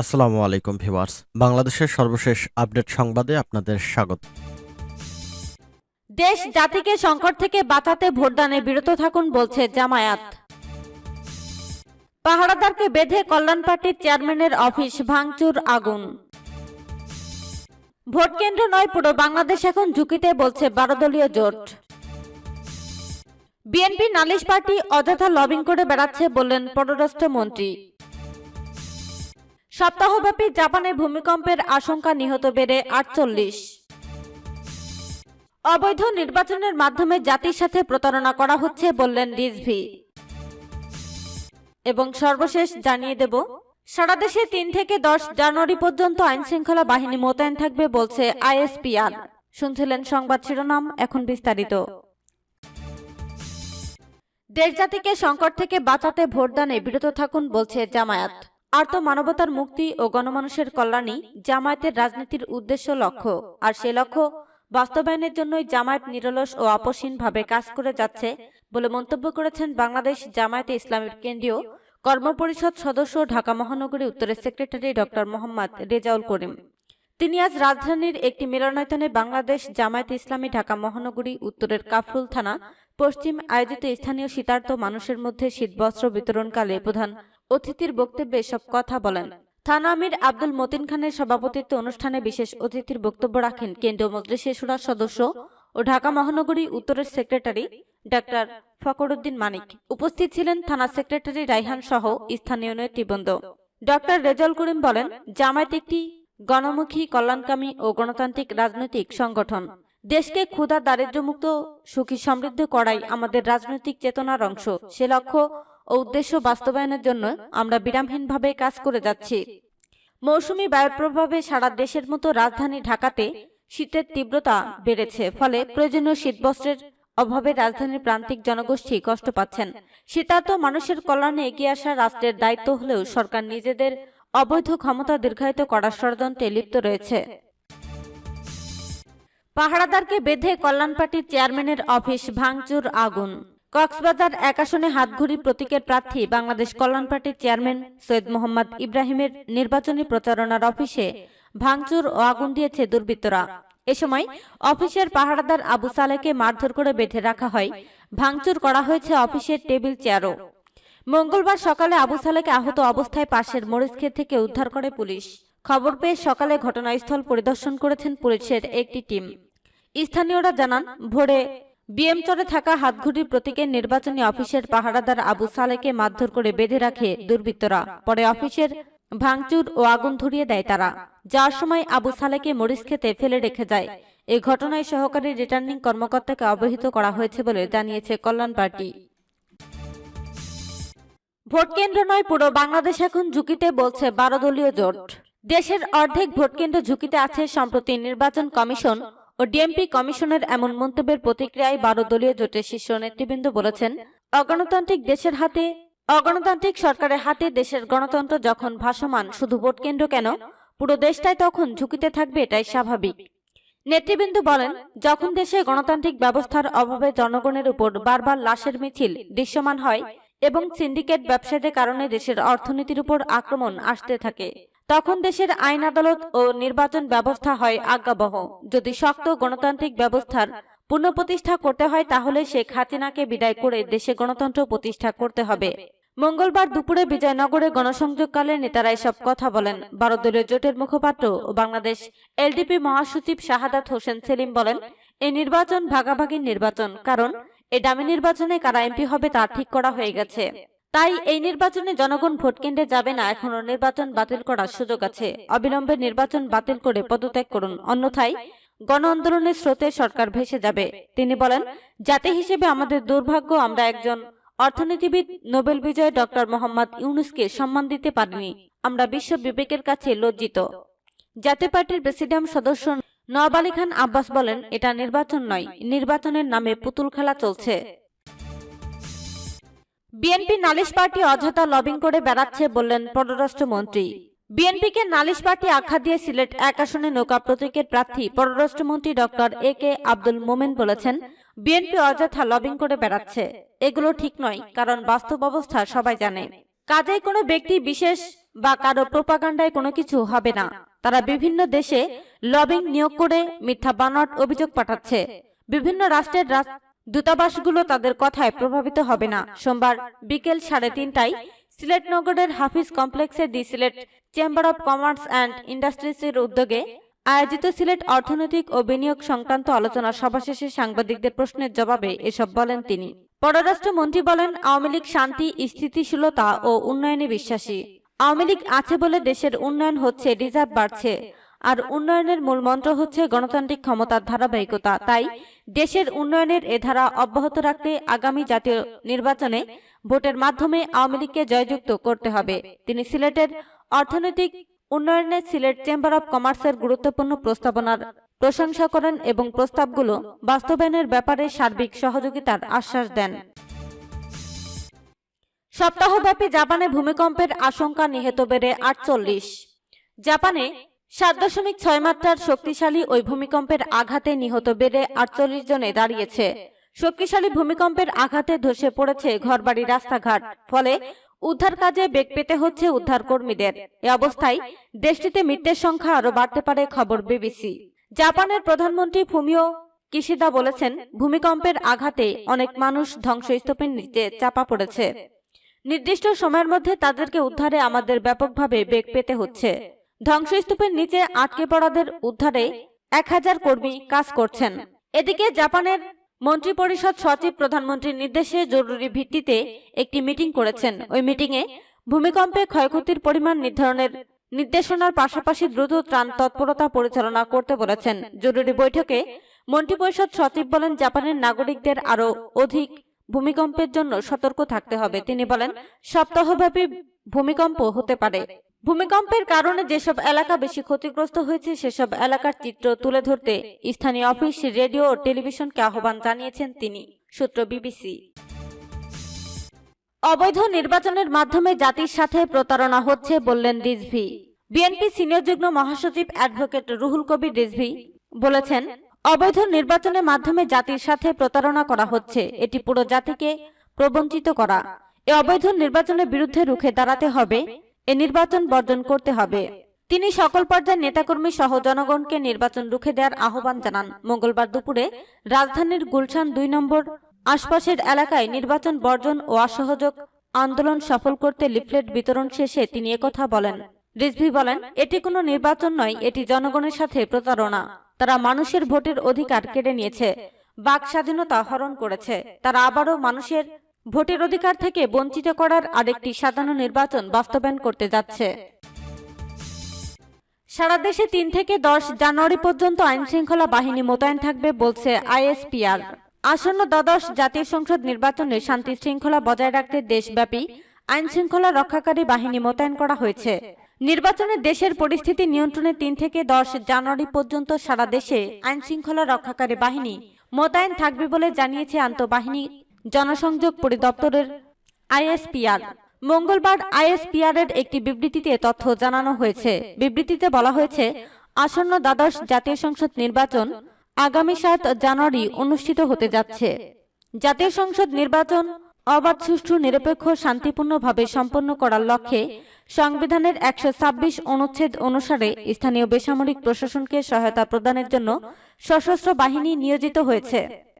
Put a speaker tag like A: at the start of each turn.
A: আসসালামু আলাইকুম ভিউয়ার্স। বাংলাদেশের সর্বশেষ আপডেট সংবাদে আপনাদের স্বাগত।
B: দেশ জাতিকে সংকট থেকে বাঁচাতে ভোটদানে বিরত থাকুন বলছে জামায়াত। পাহারাদারকে বেঁধে কল্যাণ পার্টির চেয়ারম্যানের অফিস ভাঙচুর আগুন। ভোট কেন্দ্র নয়, পুরো বাংলাদেশ এখন ঝুঁকিতে বলছে বারো দলীয় জোট। বিএনপি নালিশ পার্টি অযথা লবিং করে বেড়াচ্ছে বললেন পররাষ্ট্রমন্ত্রী। সপ্তাহব্যাপী জাপানে ভূমিকম্পের আশঙ্কা নিহত বেড়ে আটচল্লিশ। অবৈধ নির্বাচনের মাধ্যমে জাতির সাথে প্রতারণা করা হচ্ছে বললেন রিজভি এবং সর্বশেষ জানিয়ে দেব, সারা দেশে তিন থেকে দশ জানুয়ারি পর্যন্ত আইন শৃঙ্খলা বাহিনী মোতায়েন থাকবে বলছে আইএসপিআর। শুনছিলেন সংবাদ শিরোনাম, এখন বিস্তারিত। দেশ জাতিকে সংকট থেকে বাঁচাতে ভোটদানে বিরত থাকুন বলছে জামায়াত। আর্ত মানবতার মুক্তি ও গণমানুষের কল্যাণই জামায়াতের রাজনীতির উদ্দেশ্য লক্ষ্য। আর সে লক্ষ্য বাস্তবায়নের জন্যই জামায়াত নিরলস ও আপসীনভাবে কাজ করে যাচ্ছে বলে মন্তব্য করেছেন বাংলাদেশ জামায়াতে ইসলামের কেন্দ্রীয় কর্মপরিষদ সদস্য ঢাকা মহানগরী উত্তরের সেক্রেটারি ডক্টর মোহাম্মদ রেজাউল করিম। তিনি আজ রাজধানীর একটি মিলনায়তনে বাংলাদেশ জামায়াতে ইসলামী ঢাকা মহানগরী উত্তরের কাফরুল থানা পশ্চিম আয়োজিত স্থানীয় শীতার্থ মানুষের মধ্যে শীতবস্ত্র বিতরণকালে প্রধান অতিথির বক্তব্যে এসব কথা বলেন। থানা আমির আব্দুল মতিন খানের সভাপতিত্বে অনুষ্ঠানে বিশেষ অতিথির বক্তব্য রাখেন কেন্দ্রীয় মজলিসের সুরার সদস্য ও ঢাকা মহানগরী উত্তরের সেক্রেটারি ডাক্তার ফকরুদ্দিন মানিক। উপস্থিত ছিলেন থানা সেক্রেটারি রাইহান সহ স্থানীয় নেতৃবৃন্দ। ডক্টর রেজাউল করিম বলেন, জামায়াত একটি গণমুখী, কল্যাণকামী ও গণতান্ত্রিক রাজনৈতিক সংগঠন। দেশকে ক্ষুধা, দারিদ্র্যমুক্ত, সুখী, সমৃদ্ধ করাই আমাদের রাজনৈতিক চেতনার অংশ। সে লক্ষ্য ও উদ্দেশ্য বাস্তবায়নের জন্য আমরা বিরামহীনভাবে কাজ করে যাচ্ছি। মৌসুমি বায়ুর প্রভাবে সারা দেশের মতো রাজধানী ঢাকাতে শীতের তীব্রতা বেড়েছে, ফলে প্রয়োজনীয় শীতবস্ত্রের অভাবে রাজধানীর প্রান্তিক জনগোষ্ঠী কষ্ট পাচ্ছেন। শীতার্থ মানুষের কল্যাণে এগিয়ে আসা রাষ্ট্রের দায়িত্ব হলেও সরকার নিজেদের অবৈধ ক্ষমতা দীর্ঘায়িত করার ষড়যন্ত্রে লিপ্ত রয়েছে। পাহারাদারকে বেঁধে কল্যাণ পার্টির চেয়ারম্যানের অফিস ভাঙচুর, আগুন। কক্সবাজার এক আসনে হাতঘড়ি প্রতীকের প্রার্থী বাংলাদেশ কল্যাণ পার্টির চেয়ারম্যান সৈয়দ মোহাম্মদ ইব্রাহিমের নির্বাচনী প্রচারণার অফিসে ভাঙচুর ও আগুন দিয়েছে দুর্বৃত্তরা। এ সময় অফিসের পাহারাদার আবু সালেকে মারধর করে বেঁধে রাখা হয়। ভাঙচুর করা হয়েছে অফিসের টেবিল চেয়ারও। মঙ্গলবার সকালে আবু সালেকে আহত অবস্থায় পাশের মরিচক্ষেত থেকে উদ্ধার করে পুলিশ। খবর পেয়ে সকালে ঘটনাস্থল পরিদর্শন করেছেন পুলিশের একটি টিম। স্থানীয়রা জানান, ভোরে বিএমচরে থাকা হাতঘুড়ির প্রতীকের নির্বাচনী অফিসের পাহারাদার আবু সালেকে মারধর করে বেঁধে রাখে দুর্বৃত্তরা। পরে অফিসের ভাঙচুর ও আগুন ধরিয়ে দেয় তারা। যার সময় আবু সালেকে মরিচ খেতে ফেলে রেখে যায়। এই ঘটনায় সহকারী রিটার্নিং কর্মকর্তাকে অবহিত করা হয়েছে বলে জানিয়েছে কল্যাণ পার্টি। ভোট কেন্দ্র নয়, পুরো বাংলাদেশ এখন ঝুঁকিতে বলছে বারো দলীয় জোট। দেশের অর্ধেক ভোট কেন্দ্র ঝুঁকিতে আছে সম্প্রতি নির্বাচন কমিশন ও ডিএমপি কমিশনের এমন মন্তব্যের প্রতিক্রিয়ায় বারো দলীয় জোটের শীর্ষ নেতৃবৃন্দ বলেছেন, অগণতান্ত্রিক দেশের হাতে, অগণতান্ত্রিক সরকারের হাতে দেশের গণতন্ত্র যখন ভাসমান, শুধু ভোট কেন্দ্র কেন? পুরো দেশটাই তখন ঝুঁকিতে থাকবে, এটাই স্বাভাবিক। নেতৃবৃন্দ বলেন, যখন দেশে গণতান্ত্রিক ব্যবস্থার অভাবে জনগণের উপর বারবার লাশের মিছিল দৃশ্যমান হয় এবং সিন্ডিকেট ব্যবসাদের কারণে দেশের অর্থনীতির উপর আক্রমণ আসতে থাকে তখন দেশের আইন আদালত ও নির্বাচন ব্যবস্থা হয় আজ্ঞাবহ। যদি শক্ত গণতান্ত্রিক ব্যবস্থার পুনঃপ্রতিষ্ঠা করতে হয়, তাহলে শেখ হাসিনাকে বিদায় করে দেশে গণতন্ত্র প্রতিষ্ঠা করতে হবে। মঙ্গলবার দুপুরে বিজয়নগরে গণসংযোগকালে নেতারা এসব কথা বলেন। বারো দলীয় জোটের মুখপাত্র ও বাংলাদেশ এলডিপি মহাসচিব শাহাদাত হোসেন সেলিম বলেন এই নির্বাচন ভাগাভাগির নির্বাচন, কারণ এ ডামি নির্বাচনে কারা এমপি হবে তা ঠিক করা হয়ে গেছে। তাই এই নির্বাচনে জনগণ ভোট কেন্দ্রে যাবে না। এখনও নির্বাচন বাতিল করার সুযোগ আছে। অবিলম্বে নির্বাচন বাতিল করে পদত্যাগ করুন। অন্যথায় গণ আন্দোলনের স্রোতে সরকার ভেসে যাবে। তিনি বলেন, জাতি হিসেবে আমাদের দুর্ভাগ্য, আমরা একজন অর্থনীতিবিদ, নোবেল বিজয় ডক্টর মোহাম্মদ ইউনুসকে সম্মান দিতে পারিনি। আমরা বিশ্ব বিবেকের কাছে লজ্জিত। জাতীয় পার্টির প্রেসিডিয়াম সদস্য নওয়াব আলী খান আব্বাস বলেন, এটা নির্বাচন নয়, নির্বাচনের নামে পুতুল খেলা চলছে। বিএনপি নালিশ পার্টি অযথা লবিং করে বেড়াচ্ছে বললেন পররাষ্ট্রমন্ত্রী। বিএনপিকে নালিশ পার্টি আখ্যা দিয়ে সিলেট এক আসনে নৌকা প্রতীকের প্রার্থী পররাষ্ট্রমন্ত্রী ডক্টর এ কে আব্দুল মোমেন বলেছেন, বিএনপি অযথা লবিং করে বেড়াচ্ছে। এগুলো ঠিক নয়, কারণ বাস্তব অবস্থা সবাই জানে। কাজেই কোনো ব্যক্তি বিশেষ বা কারও প্রোপাগান্ডায় কোনো কিছু হবে না। তারা বিভিন্ন দেশে লবিং নিয়োগ করে মিথ্যা বানট অভিযোগ পাঠাচ্ছে। বিভিন্ন রাষ্ট্রের দূতাবাসগুলো তাদের কথায় প্রভাবিত হবে না। সোমবার বিকেল সাড়ে তিনটায় সিলেট নগরের হাফিজ কমপ্লেক্সে the Sylhet chamber of commerce and ইন্ডাস্ট্রিজের উদ্যোগে আয়োজিত সিলেট অর্থনৈতিক ও বিনিয়োগ সংক্রান্ত আলোচনা সভা শেষে সাংবাদিকদের প্রশ্নের জবাবে এসব বলেন তিনি। পররাষ্ট্রমন্ত্রী বলেন, আওয়ামী লীগ শান্তি, স্থিতিশীলতা ও উন্নয়নে বিশ্বাসী। আওয়ামী লীগ আছে বলে দেশের উন্নয়ন হচ্ছে, রিজার্ভ বাড়ছে। আর উন্নয়নের মূল মন্ত্র হচ্ছে গণতান্ত্রিক ক্ষমতার ধারাবাহিকতা। তাই দেশের উন্নয়নের এ ধারা অব্যাহত রাখতে আগামী জাতীয় নির্বাচনে ভোটের মাধ্যমে আওয়ামী লীগকে জয়যুক্ত করতে হবে। তিনি সিলেটের অর্থনৈতিক উন্নয়নে সিলেট চেম্বার অব কমার্সের গুরুত্বপূর্ণ প্রস্তাবনার প্রশংসা করেন এবং প্রস্তাবগুলো বাস্তবায়নের ব্যাপারে সার্বিক সহযোগিতার আশ্বাস দেন। সপ্তাহব্যাপী জাপানে ভূমিকম্পের আশঙ্কা নিহত বেড়ে আটচল্লিশ। জাপানে সাত দশমিক ছয় মাত্রার শক্তিশালী ওই ভূমিকম্পের আঘাতে নিহত বেড়ে আটচল্লিশ জনে দাঁড়িয়েছে। শক্তিশালী ভূমিকম্পের আঘাতে ধসে পড়েছে ঘরবাড়ি, রাস্তাঘাট, ফলে উদ্ধার কাজে বেগ পেতে হচ্ছে উদ্ধার কর্মীদের এ অবস্থায় দেশটিতে মৃত্যুর সংখ্যা আরও বাড়তে পারে, খবর বিবিসি। জাপানের প্রধানমন্ত্রী ফুমিও কিশিদা বলেছেন, ভূমিকম্পের আঘাতে অনেক মানুষ ধ্বংসস্তূপের নিচে চাপা পড়েছে। নির্দিষ্ট সময়ের মধ্যে তাদেরকে উদ্ধারে আমাদের ব্যাপকভাবে বেগ পেতে হচ্ছে। ধ্বংসস্তূপের নিচে আটকে পড়াদের উদ্ধারে এক হাজার কর্মী কাজ করছেন। এদিকে জাপানের মন্ত্রিপরিষদ সচিব প্রধানমন্ত্রীর নির্দেশে জরুরি ভিত্তিতে একটি মিটিং করেছেন। ওই মিটিংয়ে ভূমিকম্পে ক্ষয়ক্ষতির পরিমাণ নির্ধারণের নির্দেশনার পাশাপাশি দ্রুত ত্রাণ তৎপরতা পরিচালনা করতে বলেছেন। জরুরি বৈঠকে মন্ত্রিপরিষদ সচিব বলেন, জাপানের নাগরিকদের আরও অধিক ভূমিকম্পের জন্য সতর্ক থাকতে হবে। তিনি বলেন, সপ্তাহব্যাপী ভূমিকম্প হতে পারে। ভূমিকম্পের কারণে যেসব এলাকা বেশি ক্ষতিগ্রস্ত হয়েছে, সেসব এলাকার চিত্র তুলে ধরতে স্থানীয় অফিস, রেডিও ও টেলিভিশনকে আহ্বান জানিয়েছেন তিনি, সূত্র বিবিসি। অবৈধ নির্বাচনের মাধ্যমে জাতির সাথে প্রতারণা হচ্ছে বললেন রিজভি। বিএনপি সিনিয়র যুগ্ম মহাসচিব অ্যাডভোকেট রুহুল কবির রিজভি বলেছেন, অবৈধ নির্বাচনের মাধ্যমে জাতির সাথে প্রতারণা করা হচ্ছে, এটি পুরো জাতিকে প্রবঞ্চিত করা। এ অবৈধ নির্বাচনের বিরুদ্ধে রুখে দাঁড়াতে হবে এ নির্বাচন বর্জন করতে হবে। তিনি সকল পর্যায়ের নেতাকর্মী সহ জনগণকে নির্বাচন রুখে দেওয়ার আহ্বান জানান। মঙ্গলবার দুপুরে রাজধানীর গুলশান দুই নম্বর আশপাশের এলাকায় নির্বাচন বর্জন ও অসহযোগ আন্দোলন সফল করতে লিফলেট বিতরণ শেষে তিনি একথা বলেন। রিজভি বলেন, এটি কোনো নির্বাচন নয়, এটি জনগণের সাথে প্রতারণা। তারা মানুষের ভোটের অধিকার কেড়ে নিয়েছে। বাক স্বাধীনতা হরণ করেছে। তারা আবারও মানুষের ভোটের অধিকার থেকে বঞ্চিত করার আরেকটি সাধারণ নির্বাচন বাস্তবায়ন করতে যাচ্ছে। সারা দেশে তিন থেকে দশ জানুয়ারি পর্যন্ত আইন শৃঙ্খলা বাহিনী মোতায়েন থাকবে বলছে আইএসপিআর। আসন্ন দ্বাদশ জাতীয় সংসদ নির্বাচনে শান্তি শৃঙ্খলা বজায় রাখতে দেশব্যাপী আইন শৃঙ্খলা রক্ষাকারী বাহিনী মোতায়েন করা হয়েছে। নির্বাচনে দেশের পরিস্থিতি নিয়ন্ত্রণে তিন থেকে দশ জানুয়ারি পর্যন্ত সারা দেশে আইন শৃঙ্খলা রক্ষাকারী বাহিনী মোতায়েন থাকবে বলে জানিয়েছে আন্তঃবাহিনী জনসংযোগ পরিদপ্তরের আইএসপিআর। মঙ্গলবার আইএসপিআর এর একটি বিবৃতিতে তথ্য জানানো হয়েছে। বিবৃতিতে বলা হয়েছে, আসন্ন দ্বাদশ জাতীয় সংসদ নির্বাচন আগামী সাত জানুয়ারি অনুষ্ঠিত হতে যাচ্ছে। জাতীয় সংসদ নির্বাচন অবাধ, সুষ্ঠু, নিরপেক্ষ, শান্তিপূর্ণভাবে সম্পন্ন করার লক্ষ্যে সংবিধানের একশো ছাব্বিশ অনুচ্ছেদ অনুসারে স্থানীয় বেসামরিক প্রশাসনকে সহায়তা প্রদানের জন্য সশস্ত্র বাহিনী নিয়োজিত হয়েছে।